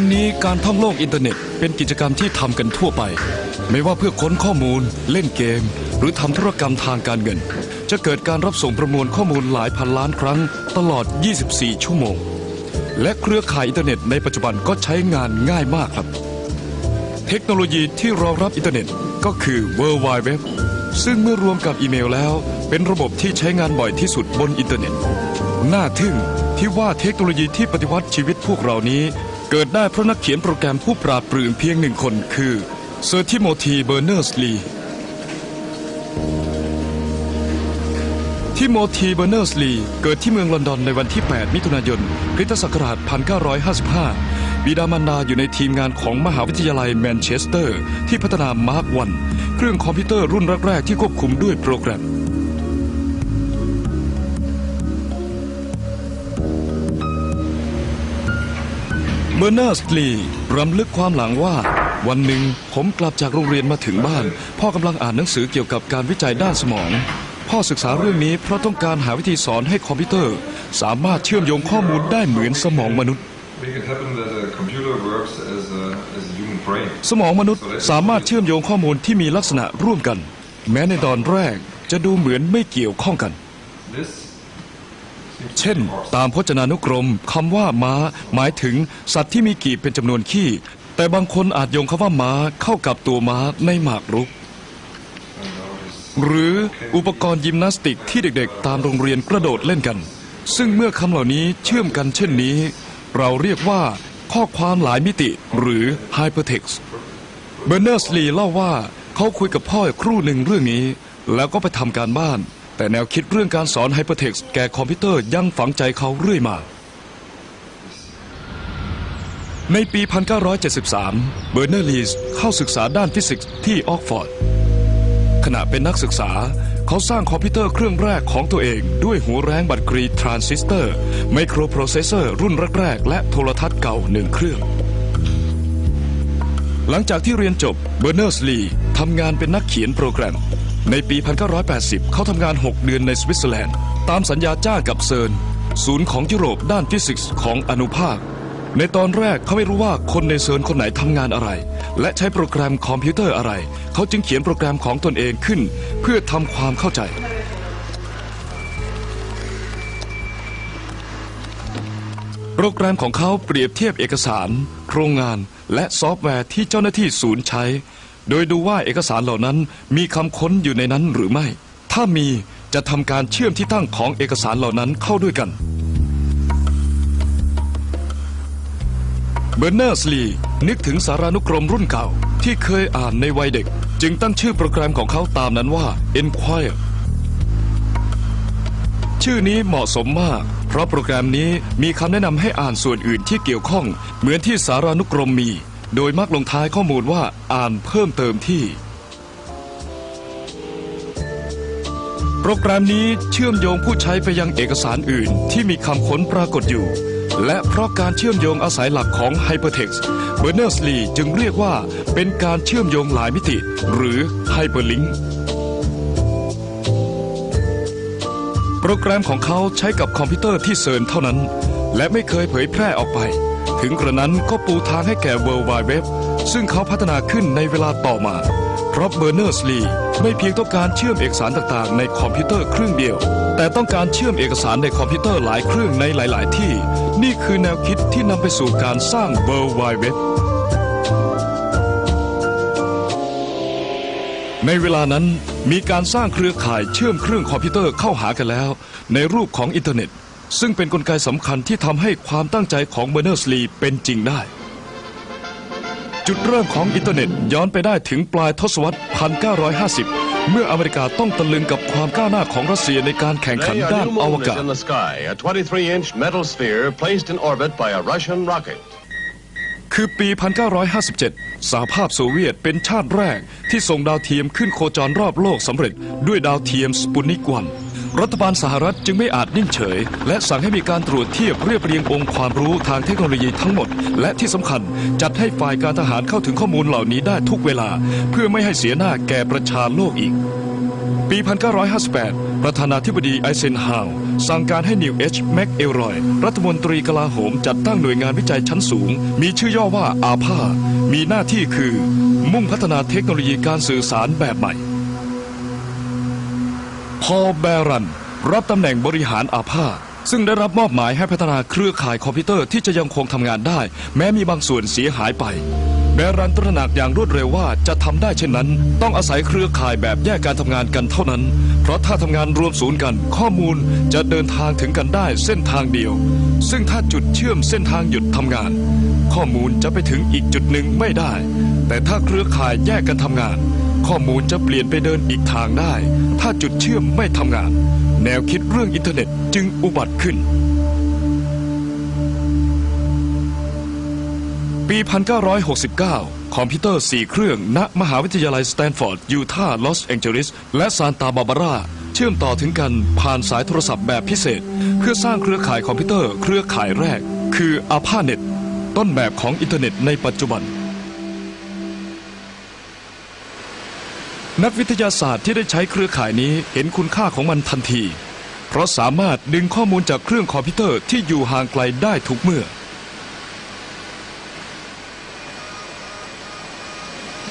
วันนี้การท่องโลกอินเทอร์เน็ต เป็นกิจกรรมที่ทำกันทั่วไป ไม่ว่าเพื่อค้นข้อมูล เล่นเกม หรือทำธุรกรรมทางการเงิน จะเกิดการรับส่งประมวลข้อมูลหลายพันล้านครั้ง ตลอด 24 ชั่วโมง และเครือข่ายอินเทอร์เน็ตในปัจจุบันก็ใช้งานง่ายมากครับ เทคโนโลยีที่รองรับอินเทอร์เน็ตก็คือ World Wide Web ซึ่งเมื่อรวมกับอีเมลแล้ว เป็นระบบที่ใช้งานบ่อยที่สุดบนอินเทอร์เน็ต น่าทึ่งที่ว่าเทคโนโลยีที่ปฏิวัติชีวิตพวกเรานี้ เกิดได้เพราะนักเขียนโปรแกรมผู้ปราดเปรื่อเพียงหนึ่งคนคือเซอร์ทิโมธีเบอร์เนอร์สลีทิโมธีเบอร์เนอร์สลีเกิดที่เมืองลอนดอนในวันที่ 8 มิถุนายนคริสตศักราช 1955 บิดามารดาอยู่ในทีมงานของมหาวิทยาลัยแมนเชสเตอร์ ที่พัฒนามาร์กวันเครื่องคอมพิวเตอร์รุ่นแรก ๆ ที่ควบคุมด้วยโปรแกรม เบอร์เนอร์สลีรำลึกความหลังว่า วันหนึ่งผมกลับจากโรงเรียนมาถึงบ้าน พ่อกำลังอ่านหนังสือเกี่ยวกับการวิจัยด้านสมอง พ่อศึกษาเรื่องนี้เพราะต้องการหาวิธีสอนให้คอมพิวเตอร์ สามารถเชื่อมโยงข้อมูลได้เหมือนสมองมนุษย์ Make it happen that a computer works as a, as a human brain. สมองมนุษย์สามารถเชื่อมโยงข้อมูลที่มีลักษณะร่วมกัน แม้ในตอนแรกจะดูเหมือนไม่เกี่ยวข้องกัน This เช่น ตามพจนานุกรมคำว่าม้า หมายถึงสัตว์ที่มีกีบเป็นจำนวนขี้ แต่บางคนอาจโยงคำว่าม้าเข้ากับตัวม้าในหมากรุก หรืออุปกรณ์ยิมนาสติกที่เด็กๆ ตามโรงเรียนกระโดดเล่นกัน ซึ่งเมื่อคำเหล่านี้เชื่อมกันเช่นนี้ เราเรียกว่าข้อความหลายมิติหรือ hypertext เบอร์เนอร์สลีเล่าว่าเขาคุยกับพ่อครู่หนึ่งเรื่องนี้ แล้วก็ไปทำการบ้าน แต่แนวคิดเรื่องการสอน hypertext แก่คอมพิวเตอร์ยังฝังใจเขาเรื่อยมา ในปี 1973 เบอร์เนอร์ลีสเข้าศึกษาด้านฟิสิกส์ที่ออกฟอร์ด ขณะเป็นนักศึกษาเขาสร้างคอมพิวเตอร์เครื่องแรกของตัวเอง ด้วยหัวแรงบัตรกรีทรานซิสเตอร์ ไมโครโปรเซสเซอร์ รุ่นแรกๆและโทรทัศน์เก่าหนึ่งเครื่องหลังจากที่เรียนจบเบอร์เนอร์สลีทำงานเป็นนักเขียนโปรแกรม ในปี 1980 เขาทำงาน 6 เดือนในสวิตเซอร์แลนด์ ตามสัญญาจ้างกับเซิร์น ศูนย์ของยุโรปด้านฟิสิกส์ของอนุภาค ในตอนแรกเขาไม่รู้ว่าคนในเซิร์นคนไหนทำงานอะไร และใช้โปรแกรมคอมพิวเตอร์อะไร เขาจึงเขียนโปรแกรมของตนเองขึ้น เพื่อทำความเข้าใจ โปรแกรมของเขาเปรียบเทียบเอกสาร โครงงาน และซอฟต์แวร์ที่เจ้าหน้าที่ศูนย์ใช้ โดยดูว่าเอกสารเหล่านั้นมีคำค้นอยู่ในนั้นหรือไม่ ถ้ามีจะทำการเชื่อมที่ตั้งของเอกสารเหล่านั้นเข้าด้วยกัน เบอร์เนอร์สลีนึกถึงสารานุกรมรุ่นเก่าที่เคยอ่านในวัยเด็ก จึงตั้งชื่อโปรแกรมของเขาตามนั้นว่า Enquire ชื่อนี้เหมาะสมมาก เพราะโปรแกรมนี้มีคำแนะนำให้อ่านส่วนอื่นที่เกี่ยวข้อง เหมือนที่สารานุกรมมี โดยมักลงท้ายข้อมูลว่าอ่านเพิ่มเติมที่ โปรแกรมนี้เชื่อมโยงผู้ใช้ไปยังเอกสารอื่นที่มีคำค้นปรากฏอยู่ และเพราะการเชื่อมโยงอาศัยหลักของ Hypertext Berners-Lee จึงเรียกว่าเป็นการเชื่อมโยงหลายมิติ หรือ Hyperlink โปรแกรมของเขาใช้กับคอมพิวเตอร์ที่เซิร์นเท่านั้น และไม่เคยเผยแพร่ออกไป ถึงกระนั้นก็ปูทางให้แก่ World Wide Web ซึ่งเขาพัฒนาขึ้นในเวลาต่อมา เพราะเบอร์เนอร์สลีไม่เพียงต้องการเชื่อมเอกสารต่างๆ ในคอมพิวเตอร์เครื่องเดียว แต่ต้องการเชื่อมเอกสารในคอมพิวเตอร์หลายเครื่องในหลาย ๆ ที่ นี่คือแนวคิดที่นำไปสู่การสร้าง World Wide Web ในเวลานั้นมีการสร้างเครือข่ายเชื่อมเครื่องคอมพิวเตอร์เข้าหากันแล้ว ในรูปของอินเทอร์เน็ต ซึ่งเป็นนกลไกสำคัญที่ทำให้ความตั้งใจของเบอร์เนอร์สลีเป็นจริงได้ จุดเริ่มของอินเทอร์เน็ตย้อนไปได้ถึงปลายทศวรรษ 1950 เมื่ออเมริกาต้องตะลึงกับความก้าวหน้าของรัสเซียในการแข่งขัน Today, ด้า a น new อว moon กา is ศ in the sky, a 23-inch metal sphere placed in orbit by a Russian rocket. คือปี 1957 สหภาพโซเวียตเป็นชาติแรกที่ส่งดาวเทียมขึ้นโคจรรอบโลกสำเร็จด้วยดาวเทียมสปุนิกวัน รัฐบาลสหรัฐจึงไม่อาจนิ่งเฉย และสั่งให้มีการตรวจเทียบเรียบเรียงองค์ความรู้ทางเทคโนโลยีทั้งหมด และที่สำคัญจัดให้ฝ่ายการทหารเข้าถึงข้อมูลเหล่านี้ได้ทุกเวลา เพื่อไม่ให้เสียหน้าแก่ประชาโลกอีก ปี 1958 ประธานาธิบดีไอเซนฮาว์สั่งการให้นิวเอชแม็กเอลรอย รัฐมนตรีกลาโหมจัดตั้งหน่วยงานวิจัยชั้นสูง มีชื่อย่อว่าอาภามีหน้าที่คือ มุ่งพัฒนาเทคโนโลยีการสื่อสารแบบใหม่ พอลแบรัน รับตำแหน่งบริหารอาภาซึ่งได้รับมอบหมายให้พัฒนาเครือข่ายคอมพิวเตอร์ที่จะยังคงทำงานได้ แม้มีบางส่วนเสียหายไป แบรันตระหนักอย่างรวดเร็วว่าจะทำได้เช่นนั้น ต้องอาศัยเครือข่ายแบบแยกการทำงานกันเท่านั้น เพราะถ้าทำงานรวมศูนย์กัน ข้อมูลจะเดินทางถึงกันได้เส้นทางเดียว ซึ่งถ้าจุดเชื่อมเส้นทางหยุดทำงาน ข้อมูลจะไปถึงอีกจุดหนึ่งไม่ได้ แต่ถ้าเครือข่ายแยกกันทำงาน ข้อมูลจะเปลี่ยนไปเดินอีกทางได้ ถ้าจุดเชื่อมไม่ทำงาน แนวคิดเรื่องอินเทอร์เน็ตจึงอุบัติขึ้น ปี 1969 คอมพิวเตอร์ 4 เครื่อง ณ มหาวิทยาลัยสแตนฟอร์ด ยูทาห์ ลอสแองเจลิส และซานตาบาบาราเชื่อมต่อถึงกันผ่านสายโทรศัพท์แบบพิเศษ เพื่อสร้างเครือข่ายคอมพิวเตอร์เครือข่ายแรก คืออาพาเน็ตต้นแบบของอินเทอร์เน็ตในปัจจุบัน นักวิทยาศาสตร์ที่ได้ใช้เครือข่ายนี้เห็นคุณค่าของมันทันที เพราะสามารถดึงข้อมูลจากเครื่องคอมพิวเตอร์ที่อยู่ห่างไกลได้ทุกเมื่อ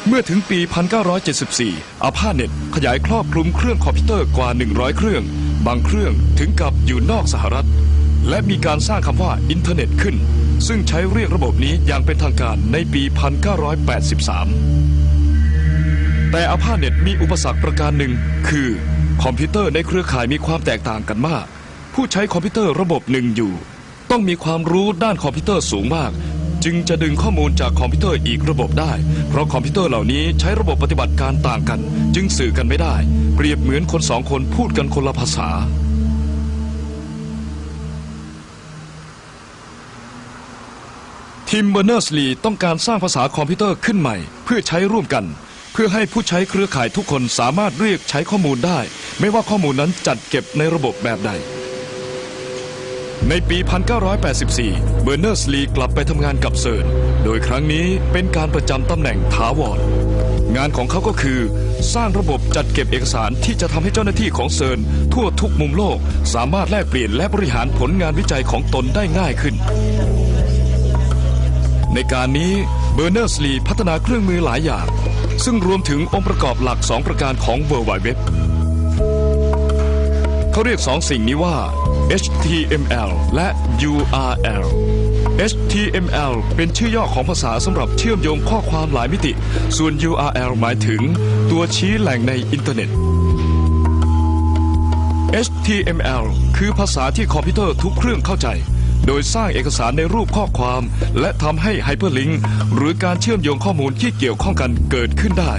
เมื่อถึงปี 1974 อาพาเน็ตขยายครอบคลุมเครื่องคอมพิวเตอร์กว่า 100 เครื่อง บางเครื่องถึงกับอยู่นอกสหรัฐ และมีการสร้างคำว่าอินเทอร์เน็ตขึ้น ซึ่งใช้เรียกระบบนี้อย่างเป็นทางการในปี 1983 แต่อาพาเน็ตมีอุปสรรคประการหนึ่ง คือคอมพิวเตอร์ในเครือข่ายมีความแตกต่างกันมาก ผู้ใช้คอมพิวเตอร์ระบบหนึ่งอยู่ ต้องมีความรู้ด้านคอมพิวเตอร์สูงมาก จึงจะดึงข้อมูลจากคอมพิวเตอร์อีกระบบได้ เพราะคอมพิวเตอร์เหล่านี้ใช้ระบบปฏิบัติการต่างกัน จึงสื่อกันไม่ได้ เปรียบเหมือนคนสองคนพูดกันคนละภาษาทีมเบอร์เนอร์สลีต้องการสร้างภาษาคอมพิวเตอร์ขึ้นใหม่ เพื่อใช้ร่วมกัน พื่อให้ผู้ใช้เครือข่ายทุกคนสามารถเรียกใช้ข้อมูลได้ ไม่ว่าข้อมูลนั้นจัดเก็บในระบบแบบใด ในปี 1984 เบอร์เนอร์สลีกลับไปทำงานกับเซิร์น โดยครั้งนี้เป็นการประจำตำแหน่งถาวร งานของเขาก็คือ สร้างระบบจัดเก็บเอกสารที่จะทำให้เจ้าหน้าที่ของเซิร์นทั่วทุกมุมโลก สามารถแลกเปลี่ยนและบริหารผลงานวิจัยของตนได้ง่ายขึ้น ในการนี้ เบอร์เนอร์สลีพัฒนาเครื่องมือหลายอย่าง ซึ่งรวมถึงองค์ประกอบหลัก 2 ประการของ World Wide Web เขาเรียกสองสิ่งนี้ว่า HTML และ URL HTML เป็นชื่อย่อของภาษาสำหรับเชื่อมโยงข้อความหลายมิติ ส่วน URL หมายถึงตัวชี้แหล่งในอินเทอร์เน็ต HTML คือภาษาที่คอมพิวเตอร์ทุกเครื่องเข้าใจ โดยสร้างเอกสารในรูปข้อความ และทำให้ไฮเปอร์ลิงก์หรือการเชื่อมโยงข้อมูลที่เกี่ยวข้องกันเกิดขึ้นได้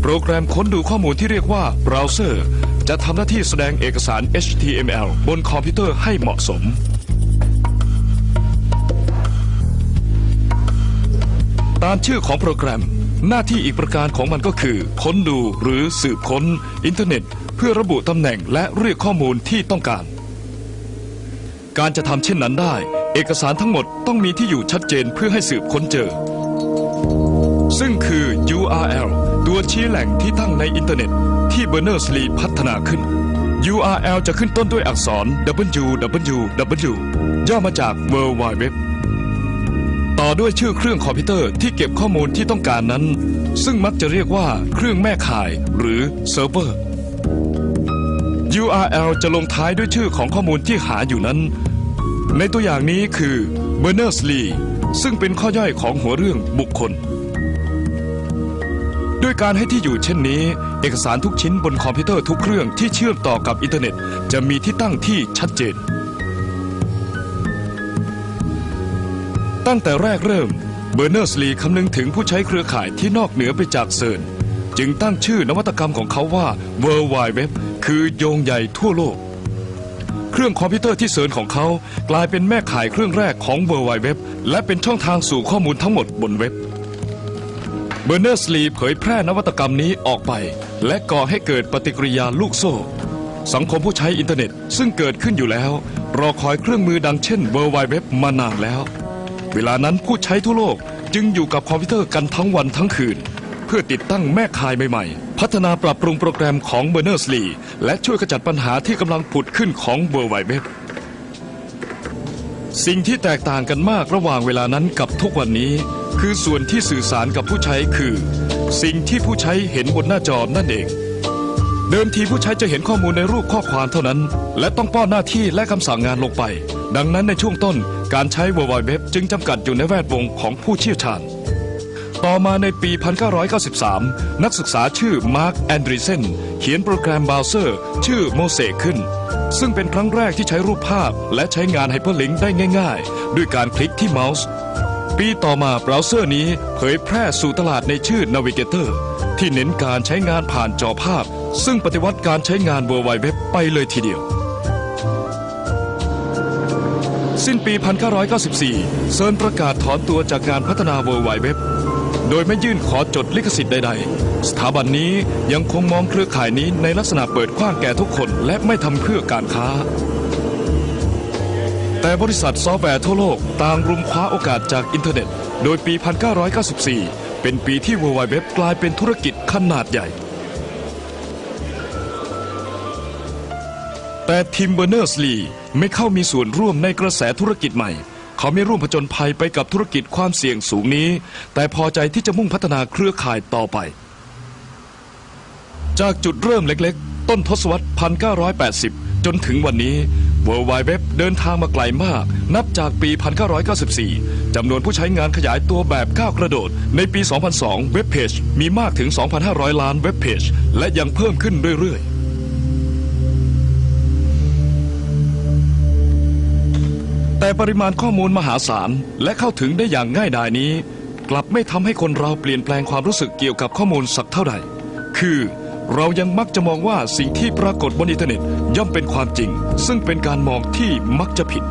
โปรแกรมค้นดูข้อมูลที่เรียกว่าเบราว์เซอร์จะทำหน้าที่แสดงเอกสาร HTML บนคอมพิวเตอร์ให้เหมาะสม ตามชื่อของโปรแกรม หน้าที่อีกประการของมันก็คือ ค้นดูหรือสืบค้น อินเทอร์เน็ต เพื่อระบุตำแหน่งและเรียกข้อมูลที่ต้องการ การจะทำเช่นนั้นได้ เอกสารทั้งหมดต้องมีที่อยู่ชัดเจนเพื่อให้สืบค้นเจอ ซึ่งคือ URL ตัวชี้แหล่งที่ตั้งในอินเทอร์เน็ต ที่เบอร์เนอร์สลีพัฒนาขึ้น URL จะขึ้นต้นด้วยอักษร www ย่อมาจาก World Wide Web ต่อด้วยชื่อเครื่องคอมพิวเตอร์ที่เก็บข้อมูลที่ต้องการนั้น ซึ่งมักจะเรียกว่าเครื่องแม่ข่ายหรือเซิร์ฟเวอร์ URL จะลงท้ายด้วยชื่อของข้อมูลที่หาอยู่นั้น ในตัวอย่างนี้คือ Berners-Lee ซึ่งเป็นข้อย่อยของหัวเรื่องบุคคล ด้วยการให้ที่อยู่เช่นนี้ เอกสารทุกชิ้นบนคอมพิวเตอร์ทุกเครื่องที่เชื่อมต่อกับอินเทอร์เน็ต จะมีที่ตั้งที่ชัดเจน ตั้งแต่แรกเริ่มเบอร์เนอร์สลีคำนึงถึงผู้ใช้เครือข่ายที่นอกเหนือไปจากเซิร์น จึงตั้งชื่อนวัตกรรมของเขาว่า World Wide Web คือโยงใหญ่ทั่วโลก เครื่องคอมพิวเตอร์ที่เซิร์นของเขา กลายเป็นแม่ข่ายเครื่องแรกของ World Wide Web และเป็นช่องทางสู่ข้อมูลทั้งหมดบนเว็บเบอร์เนอร์สลีเผยแพร่นวัตกรรมนี้ออกไป และก่อให้เกิดปฏิกิริยาลูกโซ่ สังคมผู้ใช้อินเทอร์เน็ตซึ่งเกิดขึ้นอยู่แล้ว รอคอยเครื่องมือดังเช่น World Wide Web มานานแล้ว เวลานั้นผู้ใช้ทั่วโลกจึงอยู่กับคอมพิวเตอร์กันทั้งวันทั้งคืน พื่อติดตั้งแม่ข่ายใหม่ๆ พัฒนาปรับปรุงโปรแกรมของ Berners-Lee และช่วยขจัดปัญหาที่กำลังผุดขึ้นของ World Wide Web สิ่งที่แตกต่างกันมากระหว่างเวลานั้นกับทุกวันนี้ คือส่วนที่สื่อสารกับผู้ใช้คือ สิ่งที่ผู้ใช้เห็นบนหน้าจอนั่นเอง เดิมทีผู้ใช้จะเห็นข้อมูลในรูปข้อความเท่านั้น และต้องป้อนหน้าที่และคำสั่งงานลงไป ดังนั้นในช่วงต้นการใช้ World Wide Web จึงจำกัดอยู่ในแวดวงของผู้เชี่ยวชาญ ต่อมาในปี 1993 นักศึกษาชื่อมาร์คแอนดรีเซนเขียนโปรแกรมเบราว์เซอร์ชื่อโมเสกขึ้น ซึ่งเป็นครั้งแรกที่ใช้รูปภาพและใช้งานไฮเปอร์ลิงก์ได้ง่าย ๆ ด้วยการคลิกที่เมาส์ปีต่อมาเบราว์เซอร์นี้เผยแพร่สู่ตลาดในชื่อ Navigator ที่เน้นการใช้งานผ่านจอภาพ ซึ่งปฏิวัติการใช้งาน World Wide Web ไปเลยทีเดียว สิ้นปี 1994 เซิร์นประกาศถอนตัวจากการพัฒนา World Wide Web โดยไม่ยื่นขอจดลิขสิทธิ์ใด ๆ สถาบันนี้ยังคงมองเครือข่ายนี้ในลักษณะเปิดกว้างแก่ทุกคน และไม่ทำเพื่อการค้า แต่บริษัทซอฟต์แวร์ทั่วโลกต่างรุมคว้าโอกาสจากอินเทอร์เน็ต โดยปี 1994 เป็นปีที่ World Wide Web กลายเป็นธุรกิจขนาดใหญ่ แต่ทิมเบอร์เนอร์สลีไม่เข้ามีส่วนร่วมในกระแสธุรกิจใหม่ เขาไม่ร่วมผจญภัยไปกับธุรกิจความเสี่ยงสูงนี้ แต่พอใจที่จะมุ่งพัฒนาเครือข่ายต่อไป จากจุดเริ่มเล็กๆ ต้นทศวรรษ 1980 จนถึงวันนี้ World Wide Web เดินทางมาไกลมาก นับจากปี 1994 จำนวนผู้ใช้งานขยายตัวแบบก้าวกระโดด ในปี 2002 เว็บเพจมีมากถึง 2,500 ล้านเว็บเพจและยังเพิ่มขึ้นเรื่อยๆ แต่ปริมาณข้อมูลมหาศาลและเข้าถึงได้อย่างง่ายดายนี้ กลับไม่ทำให้คนเราเปลี่ยนแปลงความรู้สึกเกี่ยวกับข้อมูลสักเท่าใดคือเรายังมักจะมองว่าสิ่งที่ปรากฏบนอินเทอร์เน็ตย่อมเป็นความจริง ซึ่งเป็นการมองที่มักจะผิด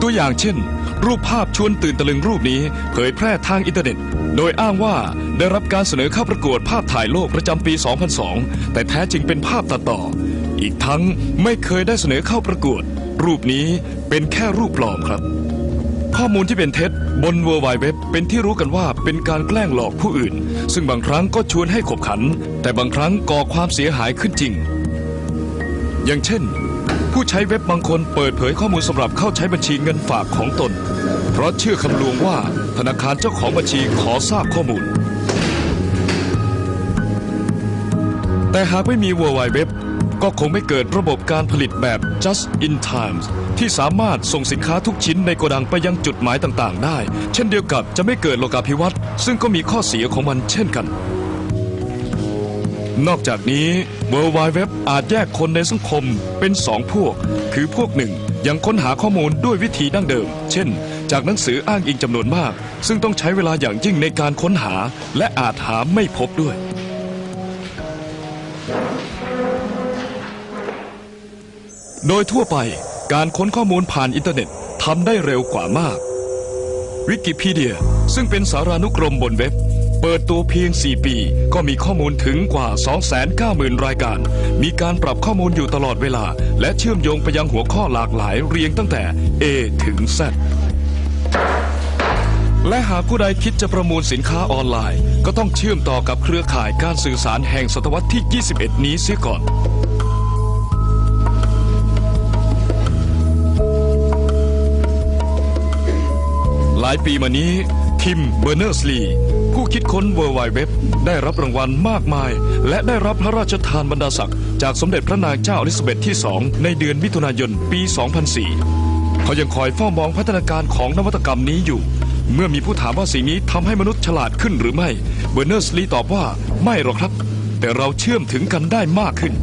ตัวอย่างเช่น รูปภาพชวนตื่นตะลึงรูปนี้เผยแพร่ทางอินเทอร์เน็ต โดยอ้างว่าได้รับการเสนอเข้าประกวดภาพถ่ายโลกประจำปี 2002 แต่แท้จริงเป็นภาพตัดต่อ อีกทั้งไม่เคยได้เสนอเข้าประกวด รูปนี้เป็นแค่รูปปลอมครับ ข้อมูลที่เป็นเท็จบน World Wide Web เป็นที่รู้กันว่าเป็นการแกล้งหลอกผู้อื่น ซึ่งบางครั้งก็ชวนให้ขบขัน แต่บางครั้งก่อความเสียหายขึ้นจริง อย่างเช่น ผู้ใช้เว็บบางคนเปิดเผยข้อมูลสำหรับเข้าใช้บัญชีเงินฝากของตน เพราะเชื่อคำลวงว่าธนาคารเจ้าของบัญชีขอทราบข้อมูลแต่หากไม่มี World Wide Web ก็คงไม่เกิดระบบการผลิตแบบ just in time ที่สามารถส่งสินค้าทุกชิ้นในโกดังไปยังจุดหมายต่างๆ ได้ เช่นเดียวกับจะไม่เกิดโลกาภิวัตน์ซึ่งก็มีข้อเสียของมันเช่นกัน นอกจากนี้ World Wide Web อาจแยกคนในสังคมเป็นสองพวก คือพวกหนึ่งยังค้นหาข้อมูลด้วยวิธีดั้งเดิม เช่น จากหนังสืออ้างอิงจำนวนมาก ซึ่งต้องใช้เวลาอย่างยิ่งในการค้นหา และอาจหาไม่พบด้วย โดยทั่วไปการค้นข้อมูลผ่านอินเทอร์เน็ตทำได้เร็วกว่ามาก วิกิพีเดียซึ่งเป็นสารานุกรมบนเว็บ เปิดตัวเพียง 4 ปี ก็มีข้อมูลถึงกว่า 290,000 รายการ มีการปรับข้อมูลอยู่ตลอดเวลา และเชื่อมโยงไปยังหัวข้อหลากหลายเรียงตั้งแต่ A ถึง Z และหากผู้ใดคิดจะประมูลสินค้าออนไลน์ ก็ต้องเชื่อมต่อกับเครือข่ายการสื่อสารแห่งศตวรรษที่ 21 นี้เสียก่อน ลายปีมานี้ ทิมเบอร์เนอร์สลีผู้คิดค้น World Wide Web ได้รับรางวัลมากมาย และได้รับพระราชทานบรรดาศักดิ์จากสมเด็จพระนางเจ้าอลิซาเบธที่ 2 ในเดือนมิถุนายนปี 2004 เขายังคอยเฝ้ามองพัฒนาการของนวัตกรรมนี้อยู่ เมื่อมีผู้ถามว่าสิ่งนี้ทำให้มนุษย์ฉลาดขึ้นหรือไม่ เบอร์เนอร์สลีตอบว่าไม่หรอกครับ แต่เราเชื่อมถึงกันได้มากขึ้น